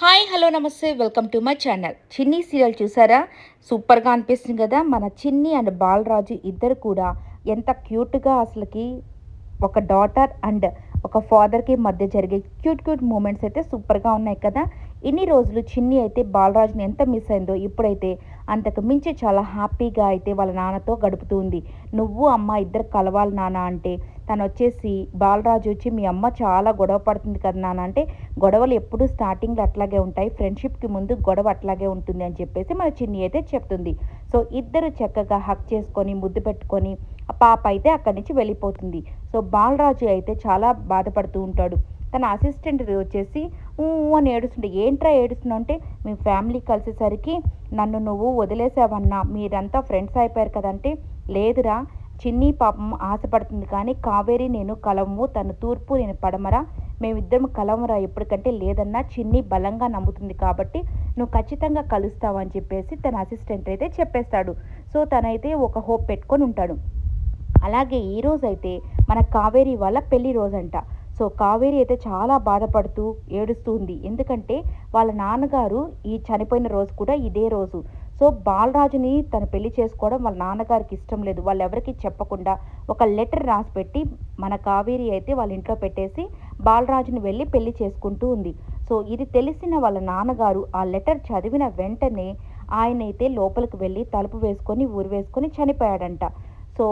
Hi hello namaste welcome to my channel. Chinni serial చూసారా? సూపర్గా అనిపిస్తుంది కదా? మన చిన్ని అండ్ బాలరాజు ఇద్దరు కూడా ఎంత క్యూట్గా అసలుకి ఒక డాటర్ అండ్ ఒక ఫాదర్కి మధ్య జరిగే క్యూట్ క్యూట్ మూమెంట్స్ అయితే సూపర్గా ఉన్నాయి కదా? ఇన్ని రోజులు చిన్ని అయితే బాలరాజుని ఎంత మిస్ అయిందో ఇప్పుడైతే అంతకు మించి చాలా హ్యాపీగా అయితే వాళ్ళ నాన్నతో గడుపుతుంది నువ్వు అమ్మ ఇద్దరు కలవాలి నాన్న అంటే తను వచ్చేసి బాలరాజు వచ్చి మీ అమ్మ చాలా గొడవ పడుతుంది కదా నాన్న అంటే గొడవలు ఎప్పుడు స్టార్టింగ్లో అట్లాగే ఉంటాయి. ఫ్రెండ్షిప్కి ముందు గొడవ అట్లాగే ఉంటుంది అని చెప్పేసి మన చిన్ని అయితే చెప్తుంది. సో ఇద్దరు చక్కగా హక్ చేసుకొని ముద్దు పెట్టుకొని పాప అయితే అక్కడి నుంచి వెళ్ళిపోతుంది. సో బాలరాజు అయితే చాలా బాధపడుతూ ఉంటాడు. తన అసిస్టెంట్ వచ్చేసి ఊ అని ఏడుస్తుంటే ఏంట్రా ఏడుస్తున్నావు అంటే మీ ఫ్యామిలీ కలిసేసరికి నన్ను నువ్వు వదిలేసావన్నా మీరంతా ఫ్రెండ్స్ అయిపోయారు కదంటే లేదురా చిన్ని పాపం ఆశపడుతుంది కానీ కావేరి నేను కలము తను తూర్పు నేను పడమరా మేమిద్దరం కలవరా ఎప్పటికంటే లేదన్నా చిన్ని బలంగా నమ్ముతుంది కాబట్టి నువ్వు ఖచ్చితంగా కలుస్తావు అని చెప్పేసి తన అసిస్టెంట్ అయితే చెప్పేస్తాడు. సో తనైతే ఒక హోప్ పెట్టుకొని ఉంటాడు. అలాగే ఈరోజైతే మన కావేరి వాళ్ళ పెళ్ళి రోజంట. సో కావేరి అయితే చాలా బాధపడుతూ ఏడుస్తూ ఉంది ఎందుకంటే వాళ్ళ నాన్నగారు ఈ చనిపోయిన రోజు కూడా ఇదే రోజు. సో బాలరాజుని తను పెళ్ళి చేసుకోవడం వాళ్ళ నాన్నగారికి ఇష్టం లేదు. వాళ్ళు ఎవరికి చెప్పకుండా ఒక లెటర్ రాసి పెట్టి మన కావేరి అయితే వాళ్ళ ఇంట్లో పెట్టేసి బాలరాజుని వెళ్ళి పెళ్ళి చేసుకుంటూ ఉంది. సో ఇది తెలిసిన వాళ్ళ నాన్నగారు ఆ లెటర్ చదివిన వెంటనే ఆయన అయితే లోపలికి వెళ్ళి తలుపు వేసుకొని ఊరు వేసుకొని చనిపోయాడంట. సో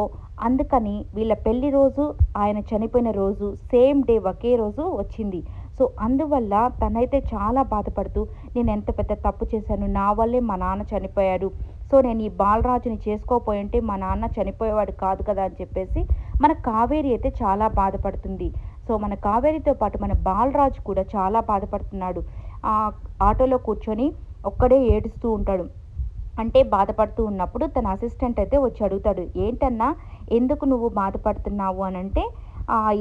అందుకని వీళ్ళ పెళ్ళి రోజు ఆయన చనిపోయిన రోజు సేమ్ డే ఒకే రోజు వచ్చింది. సో అందువల్ల తనైతే చాలా బాధపడుతూ నేను ఎంత పెద్ద తప్పు చేశాను నా వల్లే మా నాన్న చనిపోయాడు. సో నేను ఈ బాలరాజుని చేసుకోపోయి ఉంటే మా నాన్న చనిపోయేవాడు కాదు కదా అని చెప్పేసి మన కావేరి అయితే చాలా బాధపడుతుంది. సో మన కావేరితో పాటు మన బాలరాజు కూడా చాలా బాధపడుతున్నాడు. ఆ ఆటోలో కూర్చొని ఒక్కడే ఏడుస్తూ ఉంటాడు. అంటే బాధపడుతూ ఉన్నప్పుడు తన అసిస్టెంట్ అయితే వచ్చి అడుగుతాడు ఏంటన్నా ఎందుకు నువ్వు బాధపడుతున్నావు? అని అంటే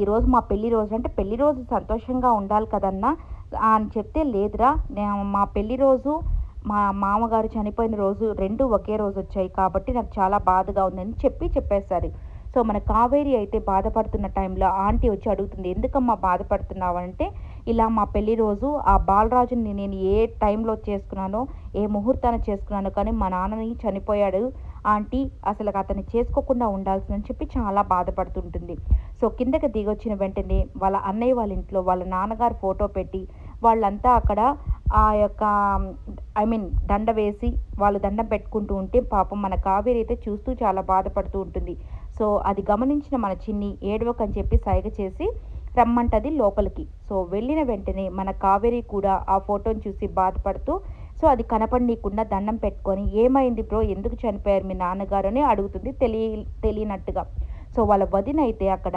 ఈరోజు మా పెళ్ళి రోజు. అంటే పెళ్ళి రోజు సంతోషంగా ఉండాలి కదన్నా. అని చెప్తే లేదురా మా పెళ్ళి రోజు మా మామగారు చనిపోయిన రోజు రెండు ఒకే రోజు వచ్చాయి కాబట్టి నాకు చాలా బాధగా ఉందని చెప్పి చెప్పేశారు. సో మన కావేరి అయితే బాధపడుతున్న టైంలో ఆంటీ వచ్చి అడుగుతుంది ఎందుకమ్మా బాధపడుతున్నావు? అంటే ఇలా మా పెళ్ళి రోజు ఆ బాలరాజుని నేను ఏ టైంలో చేసుకున్నానో ఏ ముహూర్తాన్ని చేసుకున్నానో కానీ మా నాన్నని చనిపోయాడు. ఆంటీ అసలు అతన్ని చేసుకోకుండా ఉండాల్సిందని చెప్పి చాలా బాధపడుతుంటుంది. సో కిందకి దిగొచ్చిన వెంటనే వాళ్ళ అన్నయ్య వాళ్ళ ఇంట్లో వాళ్ళ నాన్నగారు ఫోటో పెట్టి వాళ్ళంతా అక్కడ ఆ యొక్క ఐ మీన్ దండ వేసి వాళ్ళు దండం పెట్టుకుంటూ ఉంటే పాపం మన కావేరి అయితే చూస్తూ చాలా బాధపడుతూ ఉంటుంది. సో అది గమనించిన మన చిన్ని ఏడవకని చెప్పి సైగ చేసి రమ్మంటది లోపలికి. సో వెళ్ళిన వెంటనే మన కావేరి కూడా ఆ ఫోటోని చూసి బాధపడుతూ సో అది కనపడనీయకుండా దండం పెట్టుకొని ఏమైంది బ్రో? ఎందుకు చనిపోయారు మీ నాన్నగారు? అని అడుగుతుంది తెలియ తెలియనట్టుగా. సో వాళ్ళ వదిన అయితే అక్కడ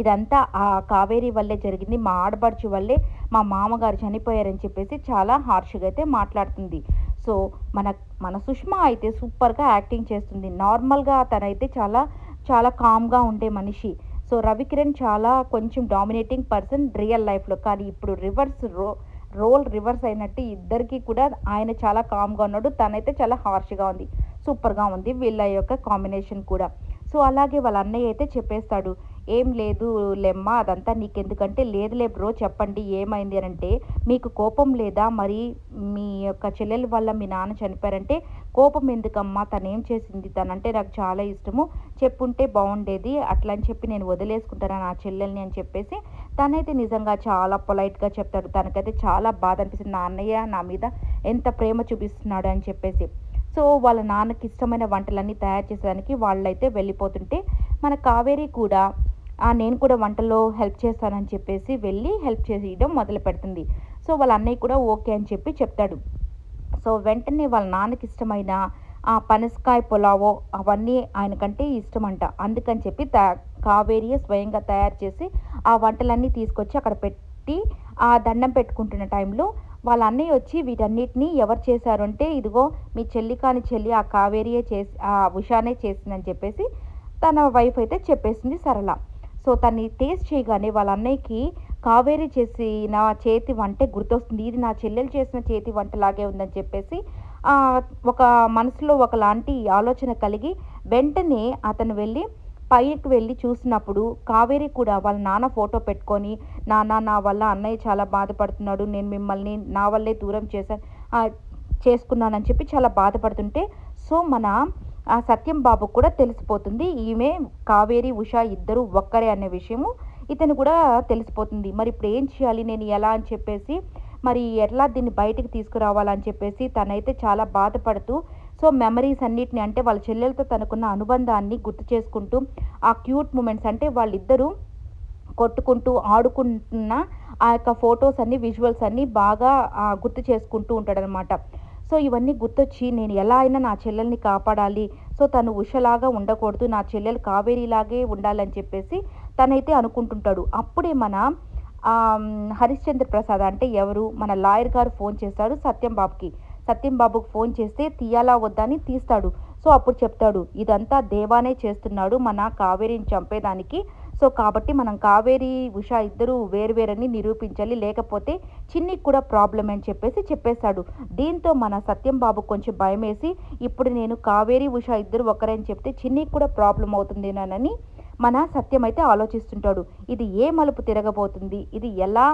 ఇదంతా ఆ కావేరి వల్లే జరిగింది. మా ఆడపడుచు వల్లే మా మామగారు చనిపోయారని చెప్పేసి చాలా హార్ష్గా అయితే మాట్లాడుతుంది. సో మన మన సుష్మా అయితే సూపర్గా యాక్టింగ్ చేస్తుంది. నార్మల్గా తనైతే చాలా చాలా కామ్గా ఉండే మనిషి. సో రవికిరణ్ చాలా కొంచెం డామినేటింగ్ పర్సన్ రియల్ లైఫ్లో కానీ ఇప్పుడు రివర్స్ రో రోల్ రివర్స్ అయినట్టు ఇద్దరికి కూడా ఆయన చాలా కామ్గా ఉన్నాడు. తనైతే చాలా హార్ష్గా ఉంది. సూపర్గా ఉంది వీళ్ళ యొక్క కాంబినేషన్ కూడా. సో అలాగే వాళ్ళ అన్నయ్య అయితే చెప్పేస్తాడు ఏం లేదు లెమ్మ అదంతా నీకెందుకంటే లేదులే బ్రో చెప్పండి ఏమైంది? అని అంటే మీకు కోపం లేదా? మరి మీ యొక్క చెల్లెల వల్ల మీ నాన్న చనిపోయారంటే కోపం ఎందుకమ్మా? తను ఏం చేసింది? తనంటే నాకు చాలా ఇష్టము చెప్పుంటే బాగుండేది అట్లా అని చెప్పి నేను వదిలేసుకుంటాను నా చెల్లెల్ని అని చెప్పేసి తనైతే నిజంగా చాలా పొలైట్గా చెప్తాడు. తనకైతే చాలా బాధ అనిపిస్తుంది నా అన్నయ్య నా మీద ఎంత ప్రేమ చూపిస్తున్నాడు? అని చెప్పేసి. సో వాళ్ళ నాన్నకి ఇష్టమైన వంటలన్నీ తయారు చేసేదానికి వాళ్ళైతే వెళ్ళిపోతుంటే మన కావేరి కూడా నేను కూడా వంటలో హెల్ప్ చేస్తానని చెప్పేసి వెళ్ళి హెల్ప్ చేయడం మొదలు పెడుతుంది. సో వాళ్ళ అన్నయ్య కూడా ఓకే అని చెప్పి చెప్తాడు. సో వెంటనే వాళ్ళ నాన్నకి ఇష్టమైన ఆ పనసకాయ పులావో అవన్నీ ఆయనకంటే ఇష్టమంట. అందుకని చెప్పి త కావేరియే స్వయంగా తయారు చేసి ఆ వంటలన్నీ తీసుకొచ్చి అక్కడ పెట్టి ఆ దండం పెట్టుకుంటున్న టైంలో వాళ్ళ అన్నయ్య వచ్చి వీటన్నిటిని ఎవరు చేశారంటే ఇదిగో మీ చెల్లి కాని చెల్లి ఆ కావేరియే చేసి ఆ ఉషానే చేసిందని చెప్పేసి తన వైఫ్ అయితే చెప్పేసింది సరళ. సో తన్ని టేస్ట్ చేయగానే వాళ్ళ అన్నయ్యకి కావేరి చేసిన చేతి వంటే గుర్తొస్తుంది. ఇది నా చెల్లెలు చేసిన చేతి వంటలాగే ఉందని చెప్పేసి ఒక మనసులో ఒకలాంటి ఆలోచన కలిగి వెంటనే అతను వెళ్ళి పైకి వెళ్ళి చూసినప్పుడు కావేరి కూడా వాళ్ళ నాన్న ఫోటో పెట్టుకొని నాన్న నా వల్ల అన్నయ్య చాలా బాధపడుతున్నాడు. నేను మిమ్మల్ని నా వల్లే దూరం చేశాను చేసుకున్నానని చెప్పి చాలా బాధపడుతుంటే సో మన ఆ సత్యం బాబు కూడా తెలిసిపోతుంది. ఈమె కావేరి ఉష ఇద్దరు ఒక్కరే అనే విషయము ఇతను కూడా తెలిసిపోతుంది. మరి ఇప్పుడు ఏం చేయాలి? నేను ఎలా అని చెప్పేసి మరి ఎట్లా దీన్ని బయటికి తీసుకురావాలని చెప్పేసి తనైతే చాలా బాధపడుతూ సో మెమరీస్ అన్నిటిని అంటే వాళ్ళ చెల్లెలతో తనకున్న అనుబంధాన్ని గుర్తు చేసుకుంటూ ఆ క్యూట్ మూమెంట్స్ అంటే వాళ్ళిద్దరూ కొట్టుకుంటూ ఆడుకుంటున్న ఆ యొక్క ఫొటోస్ అన్ని విజువల్స్ అన్నీ బాగా గుర్తు చేసుకుంటూ ఉంటాడనమాట సో ఇవన్నీ గుర్తొచ్చి నేను ఎలా అయినా నా చెల్లెల్ని కాపాడాలి. సో తను ఉషలాగా ఉండకూడదు. నా చెల్లెలు కావేరీలాగే ఉండాలని చెప్పేసి తనైతే అనుకుంటుంటాడు. అప్పుడే మన హరిశ్చంద్ర ప్రసాద్ అంటే ఎవరు? మన లాయర్ గారు ఫోన్ చేస్తాడు సత్యం బాబుకి. సత్యం బాబుకు ఫోన్ చేస్తే తీయాలా వద్దని తీస్తాడు. సో అప్పుడు చెప్తాడు ఇదంతా దేవానే చేస్తున్నాడు మన కావేరిని చంపేదానికి. సో కాబట్టి మనం కావేరి ఉష ఇద్దరు వేరువేరని నిరూపించాలి. లేకపోతే చిన్నికి కూడా ప్రాబ్లం అని చెప్పేసి చెప్పేశాడు దీంతో మన సత్యం బాబు కొంచెం భయం వేసి ఇప్పుడు నేను కావేరి ఉష ఇద్దరు ఒకరని చెప్తే చిన్నికి కూడా ప్రాబ్లం అవుతుందేనని మన సత్యం అయితే ఆలోచిస్తుంటాడు. ఇది ఏ మలుపు తిరగబోతుంది? ఇది ఎలా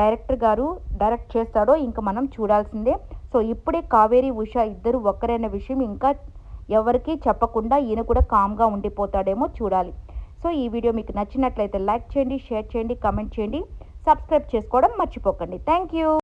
డైరెక్టర్ గారు డైరెక్ట్ చేస్తాడో ఇంకా మనం చూడాల్సిందే. సో ఇప్పుడే కావేరి ఉష ఇద్దరు ఒక్కరైన విషయం ఇంకా ఎవరికి చెప్పకుండా ఈయన కూడా కామ్గా ఉండిపోతాడేమో చూడాలి. సో ఈ వీడియో మీకు నచ్చినట్లయితే లైక్ చేయండి షేర్ చేయండి కమెంట్ చేయండి సబ్స్క్రైబ్ చేసుకోవడం మర్చిపోకండి. Thank you